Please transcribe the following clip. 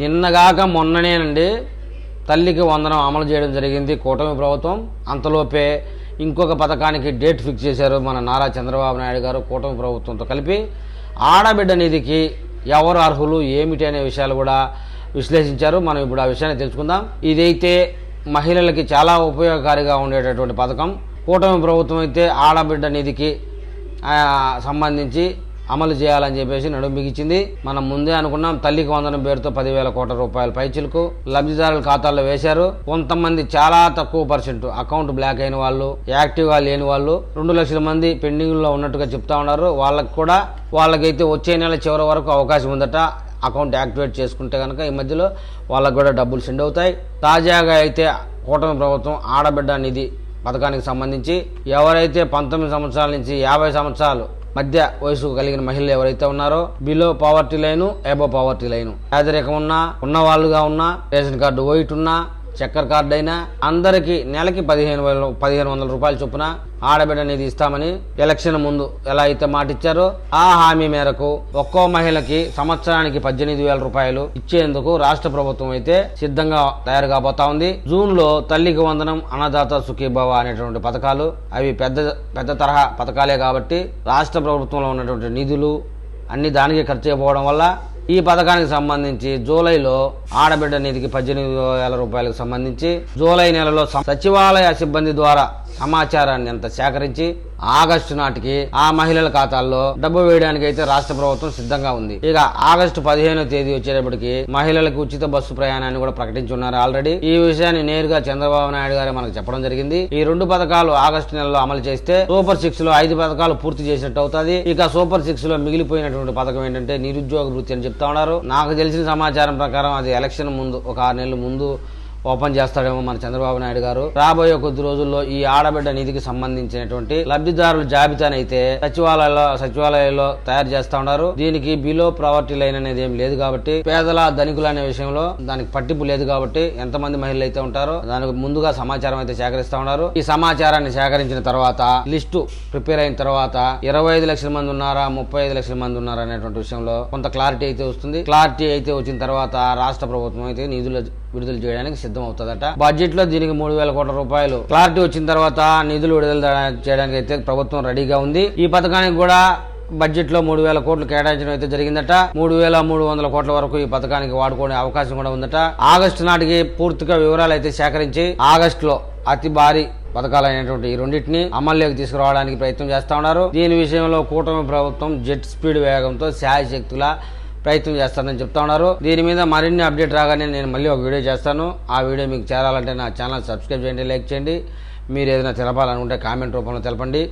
నిన్నగాక మొన్ననేనండి తల్లికి వందనం అమలు చేయడం జరిగింది కూటమి ప్రభుత్వం. అంతలోపే ఇంకొక పథకానికి డేట్ ఫిక్స్ చేశారు మన నారా చంద్రబాబు నాయుడు గారు కూటమి ప్రభుత్వంతో కలిపి. ఆడబిడ్డ నిధికి ఎవరు అర్హులు ఏమిటి అనే విషయాలు కూడా విశ్లేషించారు. మనం ఇప్పుడు ఆ విషయాన్ని తెలుసుకుందాం. ఇదైతే మహిళలకి చాలా ఉపయోగకారిగా ఉండేటటువంటి పథకం. కూటమి ప్రభుత్వం అయితే ఆడబిడ్డ నిధికి సంబంధించి అమలు చేయాలని చెప్పేసి నడుము బిగించింది. మనం ముందే అనుకున్నాం తల్లికి వందనం పేరుతో పదివేల కోట్ల రూపాయల పైచులకు లబ్ధిదారుల ఖాతాల్లో వేశారు. కొంతమంది చాలా తక్కువ పర్సెంట్ అకౌంట్ బ్లాక్ అయిన వాళ్ళు యాక్టివ్గా లేని వాళ్ళు రెండు లక్షల మంది పెండింగ్లో ఉన్నట్టుగా చెప్తా ఉన్నారు. వాళ్ళకి కూడా వాళ్ళకైతే వచ్చే నెల చివరి వరకు అవకాశం ఉందట అకౌంట్ యాక్టివేట్ చేసుకుంటే కనుక ఈ మధ్యలో వాళ్ళకు కూడా డబ్బులు సెండ్ అవుతాయి. తాజాగా అయితే కూటమి ప్రభుత్వం ఆడబిడ్డ నిధి పథకానికి సంబంధించి ఎవరైతే పంతొమ్మిది సంవత్సరాల నుంచి యాభై సంవత్సరాలు మధ్య వయసు కలిగిన మహిళలు ఎవరైతే ఉన్నారో below poverty line above poverty line పేదరికం ఉన్నా ఉన్న వాళ్ళుగా ఉన్నా రేషన్ కార్డు వైట్ ఉన్నా చక్కెర కార్డు అయినా అందరికీ నెలకి పదిహేను వేల పదిహేను వందల రూపాయల చొప్పున ఆడబిడ్డ నిధి ఇస్తామని ఎలక్షన్ ముందు ఎలా అయితే మాట ఇచ్చారో ఆ హామీ మేరకు ఒక్కో మహిళకి సంవత్సరానికి పద్దెనిమిది వేల రూపాయలు ఇచ్చేందుకు రాష్ట్ర ప్రభుత్వం అయితే సిద్ధంగా తయారు కాబోతా ఉంది. జూన్లో తల్లికి వందనం అన్నదాత సుఖీభవ అనేటువంటి పథకాలు అవి పెద్ద పెద్ద తరహా పథకాలే కాబట్టి రాష్ట్ర ప్రభుత్వంలో ఉన్నటువంటి నిధులు అన్ని దానికి ఖర్చు అయిపోవడం వల్ల ఈ పథకానికి సంబంధించి జూలైలో ఆడబిడ్డ నిధికి పద్దెనిమిది వేల రూపాయలకు సంబంధించి జూలై నెలలో సచివాలయ సిబ్బంది ద్వారా సమాచారాన్ని అంత సేకరించి ఆగస్టు నాటికి ఆ మహిళల ఖాతాల్లో డబ్బు వేయడానికి అయితే రాష్ట్ర ప్రభుత్వం సిద్ధంగా ఉంది. ఇక ఆగస్టు పదిహేనో తేదీ వచ్చేటప్పటికి మహిళలకు ఉచిత బస్సు ప్రయాణాన్ని కూడా ప్రకటించున్నారు ఆల్రెడీ. ఈ విషయాన్ని నేరుగా చంద్రబాబు నాయుడు గారు మనకు చెప్పడం జరిగింది. ఈ రెండు పథకాలు ఆగస్టు నెలలో అమలు చేస్తే సూపర్ సిక్స్లో ఐదు పథకాలు పూర్తి చేసినట్టు అవుతుంది. ఇక సూపర్ సిక్స్లో మిగిలిపోయినటువంటి పథకం ఏంటంటే నిరుద్యోగ వృత్తి అని చెప్తా ఉన్నారు. నాకు తెలిసిన సమాచారం ప్రకారం అది ఎలక్షన్ ముందు ఒక ఆరు నెలల ముందు ఓపెన్ చేస్తాడేమో మన చంద్రబాబు నాయుడు గారు. రాబోయే కొద్ది రోజుల్లో ఈ ఆడబిడ్డ నిధికి సంబంధించినటువంటి లబ్ధిదారుల జాబితానైతే సచివాలయంలో సచివాలయంలో తయారు చేస్తా ఉన్నారు. దీనికి బిలో ప్రావర్టీ లైన్ అనేది ఏం లేదు కాబట్టి పేదల ధనికులు అనే విషయంలో దానికి పట్టింపు లేదు కాబట్టి ఎంతమంది మహిళలు అయితే ఉంటారో దానికి ముందుగా సమాచారం అయితే సేకరిస్తా ఉన్నారు. ఈ సమాచారాన్ని సేకరించిన తర్వాత లిస్టు ప్రిపేర్ అయిన తర్వాత ఇరవై ఐదు లక్షల మంది ఉన్నారా ముప్పై ఐదు లక్షల మంది ఉన్నారా అనేటువంటి విషయంలో కొంత క్లారిటీ అయితే వస్తుంది. క్లారిటీ అయితే వచ్చిన తర్వాత రాష్ట్ర ప్రభుత్వం అయితే నిధులు విడుదల చేయడానికి సిద్ధం అవుతుందట బడ్జెట్లో దీనికి మూడు వేల కోట్ల రూపాయలు. క్లారిటీ వచ్చిన తర్వాత నిధులు విడుదల చేయడానికి అయితే ప్రభుత్వం రెడీగా ఉంది. ఈ పథకానికి కూడా బడ్జెట్లో మూడు వేల కోట్లు కేటాయించడం అయితే జరిగిందట. మూడు వేల మూడు వందల కోట్ల వరకు ఈ పథకానికి వాడుకునే అవకాశం కూడా ఉందట. ఆగస్టు నాటికి పూర్తిగా వివరాలు అయితే సేకరించి ఆగస్టు లో అతి భారీ పథకాలైనటువంటి ఈ రెండింటిని అమల్లోకి తీసుకురావడానికి ప్రయత్నం చేస్తా ఉన్నారు. దీని విషయంలో కూటమి ప్రభుత్వం జెట్ స్పీడ్ వేగంతో శాయశక్తుల ప్రయత్నం చేస్తానని చెప్తా ఉన్నారు. దీని మీద మరిన్ని అప్డేట్ రాగానే నేను మళ్ళీ ఒక వీడియో చేస్తాను. ఆ వీడియో మీకు చేరాలంటే నా ఛానల్ సబ్స్క్రైబ్ చేయండి లైక్ చేయండి. మీరు ఏదైనా తెలపాలనుకుంటే కామెంట్ రూపంలో తెలపండి.